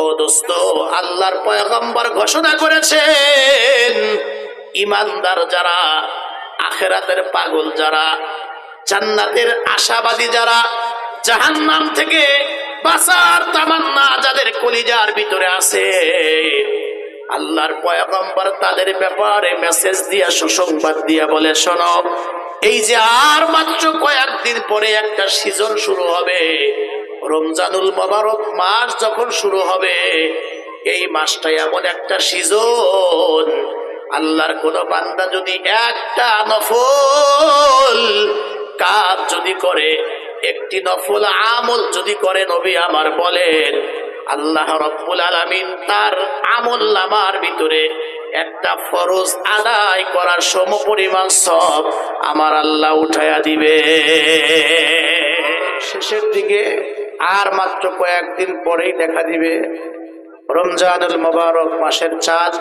ও দোস্ত, আল্লাহর পয়গম্বর ঘোষণা করেছেন, ইমানদার যারা, আখেরাতের পাগল যারা, জান্নাতের আশাবাদী যারা, জাহান্নাম থেকে বাঁচার তামান্না যাদের কলিজার ভিতরে আছে, আল্লাহর পয়গম্বর তাদের ব্যাপারে মেসেজ দিয়া, সুসংবাদ দিয়া বলে, শোনো, এই যে আর মাত্র কয়েকদিন পরে একটা সিজন শুরু হবে। রমজানুল মোবারক মাস যখন শুরু হবে, এই মাসটা এমন একটা সিজন। আল্লাহর কোন বান্দা যদি একটা নফল কাজ যদি করে, একটি নফল আমল যদি করে, নবী আমার বলেন, আল্লাহ রব্বুল আলামিন তার আমল নামার ভিতরে একটা ফরজ আদায় করার সম পরিমাণ সব আমার আল্লাহ উঠাইয়া দিবে। শেষের দিকে আর মাত্র কয়েকদিন পরেই দেখা দিবে। রমজানুল মোবারক মাসের চাঁদ।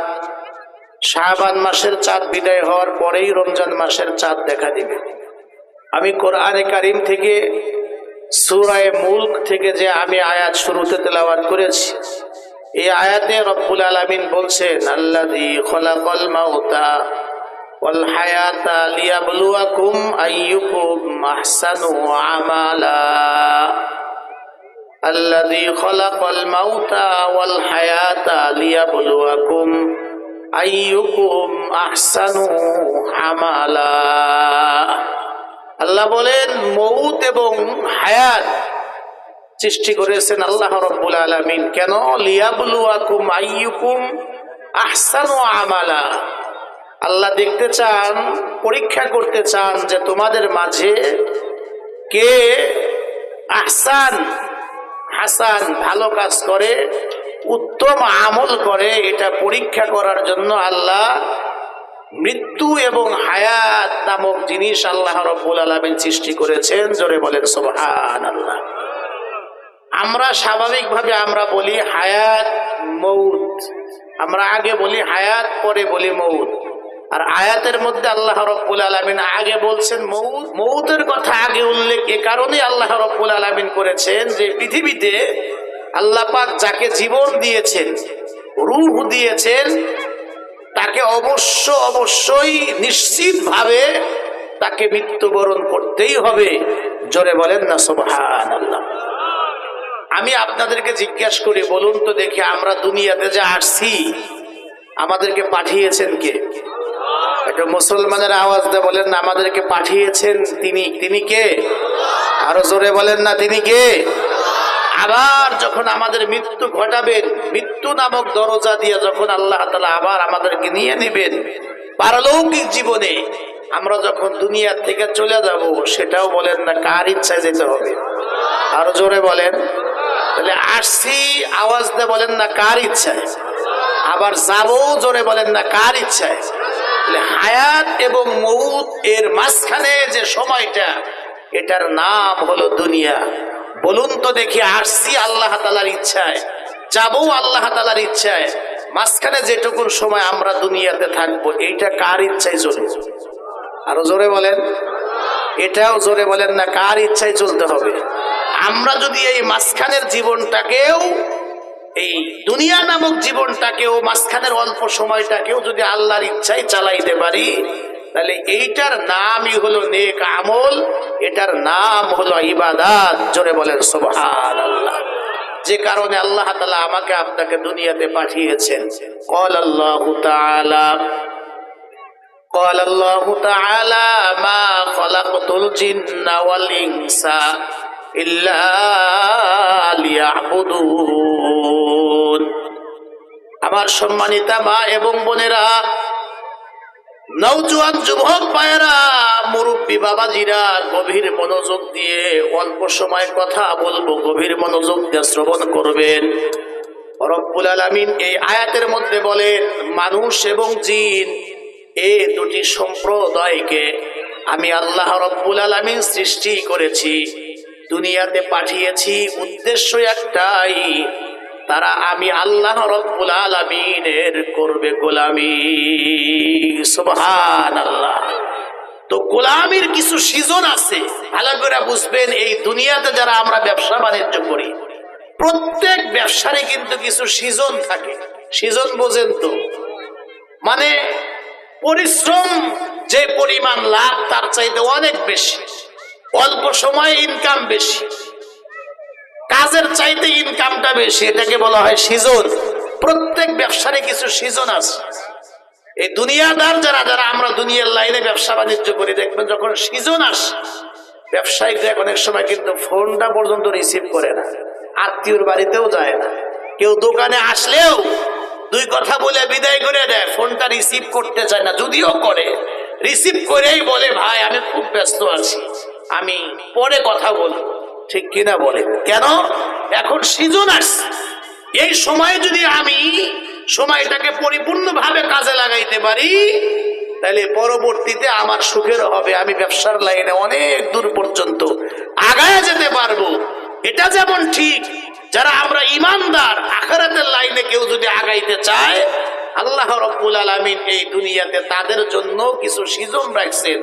শাহবান মাসের চাঁদ বিদায় হওয়ার পরেই রমজান মাসের চাঁদ দেখা দিবে। আমি কোরআনে কারিম থেকে, সুরায় মুল্ক থেকে যে আমি আয়াত শুরুতে তেলাওয়াত করেছি, এই আয়াতে রব্বুল আলামিন বলছেন খলাকাল মাউতা আইয়ুকুম আমালা। الذي خلق الموت والحياة ليبلوكم أيكم أحسن عملا আল্লাহ বলেন মৌত এবং হায়াত সৃষ্টি করেছেন আল্লাহ রব্বুল আলামিন কেন লিয়াবলুয়াকুম আইয়ুকুম আহসানু আমালা আল্লাহ দেখতে চান পরীক্ষা করতে চান যে তোমাদের মাঝে কে আহসান হাসান ভালো কাজ করে, উত্তম আমল করে, এটা পরীক্ষা করার জন্য আল্লাহ মৃত্যু এবং হায়াত নামক জিনিস আল্লাহ রব্বুল আলমিন সৃষ্টি করেছেন। জোরে বলেন সোহান আল্লাহ আমরা স্বাভাবিকভাবে আমরা বলি হায়াত, মৌত। আমরা আগে বলি হায়াত, পরে বলি মৌত। আর আয়াতের মধ্যে আল্লাহ রব্বুল আলমিন আগে বলছেন, মৌত, মৌতের কথা আগে উল্লেখ এ কারণে আল্লাহ রব্বুল আলমিন করেছেন যে পৃথিবীতে আল্লাহ পাক যাকে জীবন দিয়েছেন, রূহ দিয়েছেন, তাকে অবশ্য অবশ্যই নিশ্চিতভাবে তাকে মৃত্যুবরণ করতেই হবে। জোরে বলেন না সোভান আল্লাহ আমি আপনাদেরকে জিজ্ঞেস করি, বলুন তো দেখি আমরা দুনিয়াতে যা আসছি, আমাদেরকে পাঠিয়েছেন কে? একটা মুসলমানের আওয়াজ দিয়ে বলেন না, আমাদেরকে পাঠিয়েছেন তিনি। তিনি কে? আরও জোরে বলেন না, তিনি কে? আবার যখন আমাদের মৃত্যু ঘটাবেন মৃত্যু নামক দরজা দিয়ে যখন আল্লাহ তালা আবার আমাদেরকে নিয়ে নেবেন, পারলৌকিক জীবনে আমরা যখন দুনিয়ার থেকে চলে যাব, সেটাও বলেন না, কার ইচ্ছায় যেতে হবে? আরও জোরে বলেন। তাহলে আসছি আওয়াজ দিয়ে বলেন না, কার ইচ্ছায়? আবার যাব জোরে বলেন না, কার ইচ্ছায়? হায়াত এবং মৌত এর মাঝখানে যে সময়টা, এটার নাম হলো দুনিয়া। বলুন তো দেখি আসছি আল্লাহ তালার ইচ্ছায়, যাব আল্লাহ তালার ইচ্ছায়, মাঝখানে যেটুকুন সময় আমরা দুনিয়াতে থাকব, এইটা কার ইচ্ছায় চলবে? আরও জোরে বলেন। এটাও জোরে বলেন না, কার ইচ্ছায় চলতে হবে? আমরা যদি এই মাঝখানের জীবনটাকেও এই দুনিয়া নামক জীবনটাকেও মাঝখানের অল্প সময়টাকেও যদি আল্লাহর ইচ্ছায় চালাইতে পারি তাহলে এইটার নামই হলো নেক আমল এটার নাম হলো ইবাদাত জোরে বলেন সোভান আল্লাহ যে কারণে আল্লাহ তালা আমাকে আপনাকে দুনিয়াতে পাঠিয়েছেন কল আল্লাহ তাআলা قال الله تعالى ما خلقت الجن والإنس إلا ليعبدون আমার সম্মানিতা মা এবং বোনেরা নৌজওয়ান যুবক পায়েরা মুরব্বী বাবাজিরা, গভীর মনোযোগ দিয়ে অল্প সময় কথা বলব, গভীর মনোযোগ দিয়ে শ্রবণ করবেন। রব্বুল আলামিন এই আয়াতের মধ্যে বলেন, মানুষ এবং জিন এ দুটি সম্প্রদায়কে আমি আল্লাহ রব্বুল আলামিন সৃষ্টি করেছি। দুনিয়াতে পাঠিয়েছি উদ্দেশ্য একটাই তারা আমি আল্লাহ রব্বুল আলামিনের করবে গোলামি। সুবহান আল্লাহ তো গোলামির কিছু সিজন আছে। ভালো করে বুঝবেন, এই দুনিয়াতে যারা আমরা ব্যবসা বাণিজ্য করি, প্রত্যেক ব্যবসারই কিন্তু কিছু সিজন থাকে। সিজন বোঝেন তো? মানে পরিশ্রম যে পরিমাণ লাভ, তার চাইতে অনেক বেশি। অল্প সময়ে ইনকাম বেশি। কাজের চাইতে ইনকামটা বেশি, এটাকে বলা হয় সিজন প্রত্যেক ব্যবসারই কিছু সিজন আছে। এই দুনিয়াদার যারা যারা আমরা দুনিয়ার লাইনে ব্যবসা বাণিজ্য করি, দেখবেন যখন সিজন আসে, ব্যবসায়িকরা অনেক সময় কিন্তু ফোনটা পর্যন্ত রিসিভ করে না। আত্মীয়র বাড়িতেও যায় না। কেউ দোকানে আসলেও দুই কথা বলে বিদায় করে দেয় ফোনটা রিসিভ করতে চায় না। যদিও করে রিসিভ করেই বলে, ভাই, আমি খুব ব্যস্ত আছি। আমি পরে কথা বলব। ঠিক কিনা বলে কেন? এখন সিজন আসছে। এই সময় যদি আমি সময়টাকে পরিপূর্ণভাবে কাজে লাগাইতে পারি, তাহলে পরবর্তীতে আমার সুখের হবে। আমি ব্যবসার লাইনে অনেক দূর পর্যন্ত আগায় যেতে পারব। এটা যেমন ঠিক, যারা আমরা ইমানদার, আখারাতের লাইনে কেউ যদি আগাইতে চায়, আল্লাহ রব্বুল আলমিন এই দুনিয়াতে তাদের জন্য কিছু সিজন রাখছেন।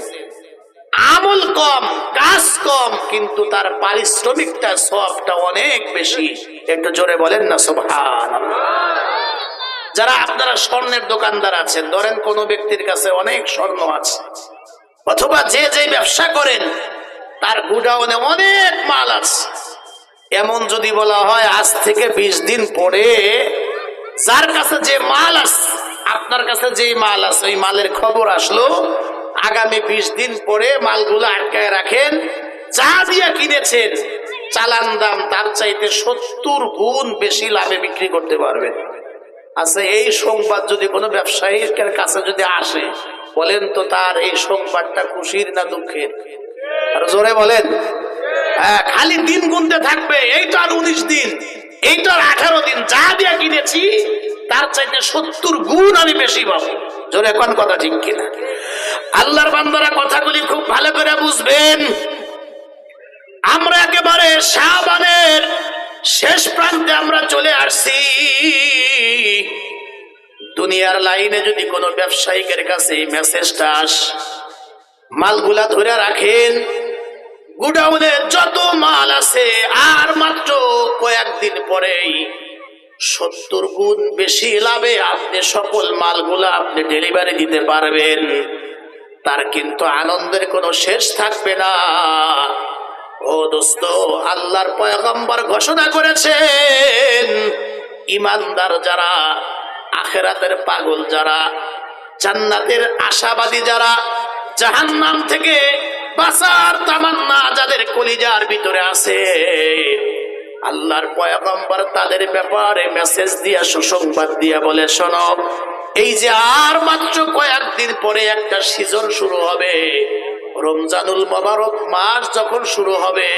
আমল কম, কাজ কম, কিন্তু তার পারিশ্রমিকটা, সবটা অনেক বেশি। একটু জোরে বলেন না সোভান যারা আপনারা স্বর্ণের দোকানদার আছেন, ধরেন কোনো ব্যক্তির কাছে অনেক স্বর্ণ আছে, অথবা যে যে ব্যবসা করেন, তার গুডাউনে অনেক মাল আছে। এমন যদি বলা হয়, আজ থেকে বিশ দিন পরে যার কাছে যে মাল আছে আপনার কাছে যে মাল আছে, ওই মালের খবর আসলো আগামী বিশ দিন পরে মালগুলো আটকায় রাখেন। যা দিয়া কিনেছেন, চালান দাম তার চাইতে সত্তর গুণ বেশি লাভে বিক্রি করতে পারবেন। আচ্ছা এই সংবাদ যদি কোনো ব্যবসায়ীর কাছে যদি আসে, বলেন তো তার এই সংবাদটা খুশির না দুঃখের? আর জোরে বলেন। হ্যাঁ খালি দিন গুনতে থাকবে এই তো আর উনিশ দিন, এইটা আর আঠারো দিন, যা দিয়া কিনেছি, তার চাইতে সত্তর গুণ আমি বেশি পাবো। জোরে কোন কথা ঠিক কিনা? আল্লাহর বান্দারা কথাগুলি খুব ভালো করে বুঝবেন। আমরা একেবারে শাহবানের শেষ প্রান্তে আমরা চলে আসছি। দুনিয়ার লাইনে যদি কোনো ব্যবসায়িকের কাছে মেসেজটা আস, মালগুলা ধরে রাখেন। গুডাউনে যত মাল আছে, আর মাত্র কয়েকদিন পরেই সত্তর গুণ বেশি লাভে আপনি সকল মালগুলা আপনি ডেলিভারি দিতে পারবেন। তার কিন্তু আনন্দের কোনো শেষ থাকবে না। ও দোস্ত, আল্লাহর পয়গম্বর ঘোষণা করেছেন, ইমানদার যারা, আখেরাতের পাগল যারা, জান্নাতের আশাবাদী যারা, জাহান্নাম থেকে বাঁচার তামান্না যাদের কলিজার ভিতরে আছে, আল্লাহর পয়গম্বর তাদের ব্যাপারে মেসেজ দিয়া, সুসংবাদ দিয়া বলে, শোনো এই যে আর মাত্র কয়েকদিন পরে একটা সিজন শুরু হবে। রমজানুল মোবারক মাস যখন শুরু হবে,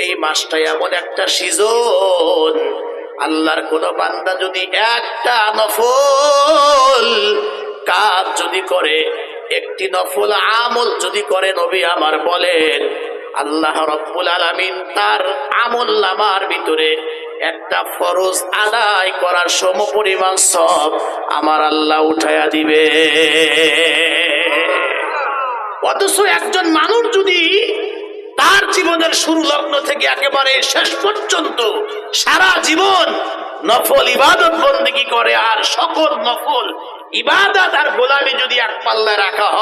এই মাসটা এমন একটা সিজন আল্লাহর কোন বান্দা যদি একটা নফল কাজ যদি করে, একটি নফল আমল যদি করে, নবী আমার বলেন, আল্লাহ রব্বুল আলামিন তার আমল নামার ভিতরে একটা ফরজ আদায় করার সম পরিমাণ সব আমার আল্লাহ উঠাইয়া দিবে। অথচ একজন মানুষ যদি তার জীবনের শুরু লগ্ন থেকে একেবারে শেষ পর্যন্ত সারা জীবন নফল ইবাদত বন্দিগি করে আর সকল নফল ইবাদত আর গোলামি যদি এক পাল্লায় রাখা হয়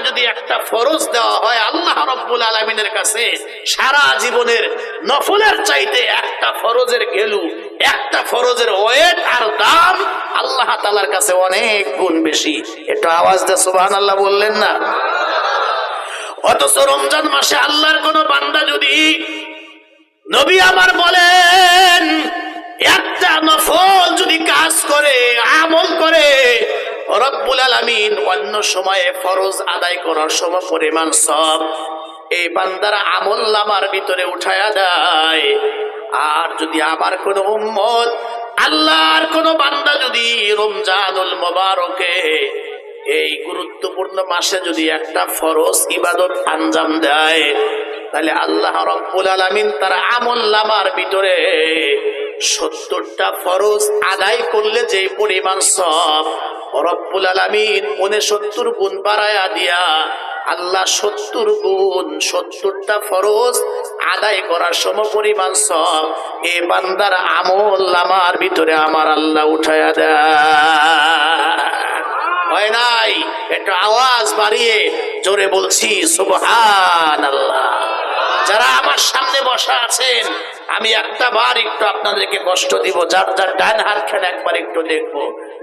যদি একটা ফরজ দেওয়া হয়, আল্লাহ রব্বুল আলমিনের কাছে সারা জীবনের নফলের চাইতে একটা ফরজের গেলু একটা ফরজের ওয়েট আর দাম আল্লাহ তালার কাছে অনেক গুণ বেশি। একটু আওয়াজ দেয় সুবাহ আল্লাহ বললেন না? অথচ রমজান মাসে আল্লাহর কোন বান্দা যদি নবী আমার বলেন একটা নফল যদি কাজ করে, আমল করে, রব্বুল আলামিন অন্য সময়ে ফরজ আদায় করার সম পরিমাণ সব এই বান্দারা আমল নামার ভিতরে উঠায়া দেয়। আর যদি আমার কোন উম্মত, আল্লাহর কোন বান্দা যদি রমজানুল মোবারকে এই গুরুত্বপূর্ণ মাসে যদি একটা ফরজ ইবাদত আঞ্জাম দেয়, তাহলে আল্লাহ রব্বুল আলামিন তার আমল নামার ভিতরে সত্তরটা ফরজ আদায় করলে যে পরিমাণ সব, রব্বুল আলামিন উনসত্তর গুণ বাড়ায়া দিয়া আল্লাহ সত্তর গুণ সত্তরটা ফরজ আদায় করার সম পরিমাণ সব এ বান্দার আমল আমার ভিতরে আমার আল্লাহ উঠায়া দেয় হয় নাই? একটা আওয়াজ বাড়িয়ে জোরে বলছি সুবহান আল্লাহ যারা আমার সামনে বসা আছেন আমি একটা বার একটু আপনাদেরকে কষ্ট দিব, যার যার ডান হাত খান একবার একটু দেখব।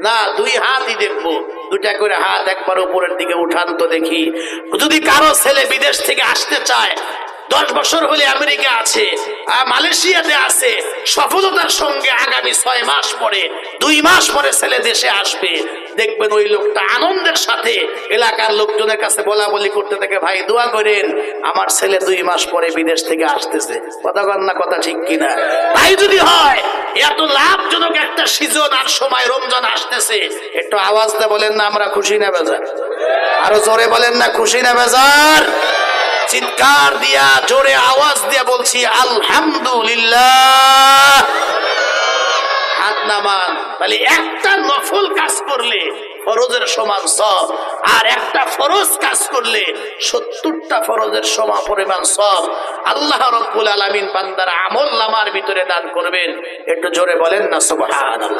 না, দুই হাতই দেখব। দুটা করে হাত একবার উপরের দিকে উঠান তো দেখি। যদি কারও ছেলে বিদেশ থেকে আসতে চায়, দশ বছর হলে আমেরিকা আছে মালয়েশিয়াতে আছে, সফলতার সঙ্গে আগামী ছয় মাস পরে, দুই মাস পরে ছেলে দেশে আসবে দেখবেন ওই লোকটা আনন্দের সাথে এলাকার লোকজনের কাছে বলা বলি করতে থাকে, ভাই, দোয়া করেন, আমার ছেলে দুই মাস পরে বিদেশ থেকে আসতেছে। কথা না, কথা ঠিক কিনা? ভাই, যদি হয়, এত লাভজনক একটা সিজন আর সময় রমজান আসতেছে, একটু আওয়াজ দিয়ে বলেন না, আমরা খুশি না, বেজার? আরও জোরে বলেন না, খুশি না, বেজার? চিৎকার দিয়া, জোরে আওয়াজ দিয়া বলছি, আলহামদুলিল্লাহ। হাত নামান তাহলে একটা নফল কাজ করলে ফরজের সমান সব, আর একটা ফরজ কাজ করলে সত্তরটা ফরজের সমান পরিমাণ সব। আল্লাহ রব্বুল আলমিন বান্দার আমল নামার ভিতরে দান করবেন। একটু জোরে বলেন না, সুবহানাল্লাহ।